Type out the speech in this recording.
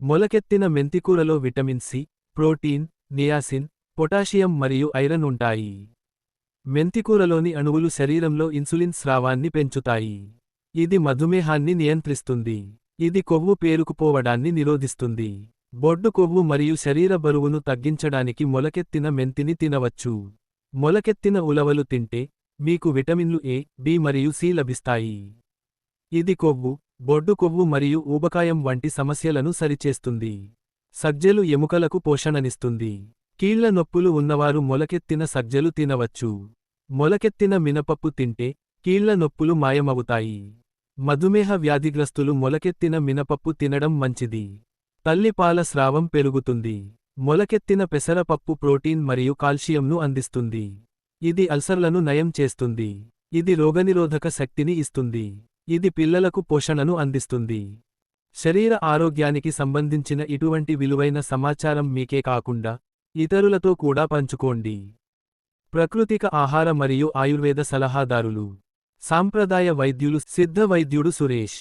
మొలకెత్తిన మెంతికూరలో vitamin C protein niacin potassium మరియు iron ఉంటాయి. మెంతికూరలోని అణువులు శరీరంలో ఇన్సులిన్ స్రావాన్ని పెంచుతాయి. ఇది మధుమేహాన్ని నియంత్రిస్తుంది. ఇది కొవ్వు పేరుకుపోవడాన్ని నిరోధిస్తుంది. బొడ్డు కొవ్వు మరియు శరీర బరువును తగ్గించడానికి మొలకెత్తిన మెంతిని తినవచ్చు. మొలకెత్తిన ఉలవలు తింటే మీకు విటమిన్లు ఏ బి మరియు సి లభిస్తాయి. ఇది కొవ్వు బొడ్డు కొవ్వు మరియు ఊబకాయం వంటి సమస్యలను సరిచేస్తుంది. సజ్జలు ఎముకలకు పోషణనిస్తుంది. కీళ్ళ నొప్పులు ఉన్నవారు మొలకెత్తిన సజ్జలు తినవచ్చు. మొలకెత్తిన మినపప్పు తింటే కీళ్ళ నొప్పులు మాయమవుతాయి. మధుమేహ వ్యాధిగ్రస్తులు మొలకెత్తిన మినపప్పు తినడం మంచిది. తల్లిపాల స్రావం పెరుగుతుంది. మొలకెత్తిన పెసరపప్పు ప్రోటీన్ మరియు కాల్షియంను అందిస్తుంది. ఇది అల్సర్లను నయం చేస్తుంది. ఇది రోగనిరోధక శక్తిని ఇస్తుంది. ఇది పిల్లలకు పోషణను అందిస్తుంది. శరీర ఆరోగ్యానికి సంబంధించిన ఇటువంటి విలువైన సమాచారం మీకే కాకుండా ఇతరులతో కూడా పంచుకోండి. ప్రకృతిక ఆహార మరియు ఆయుర్వేద సలహాదారులు. సాంప్రదాయ వైద్యులు సిద్ధ వైద్యుడు సురేష్.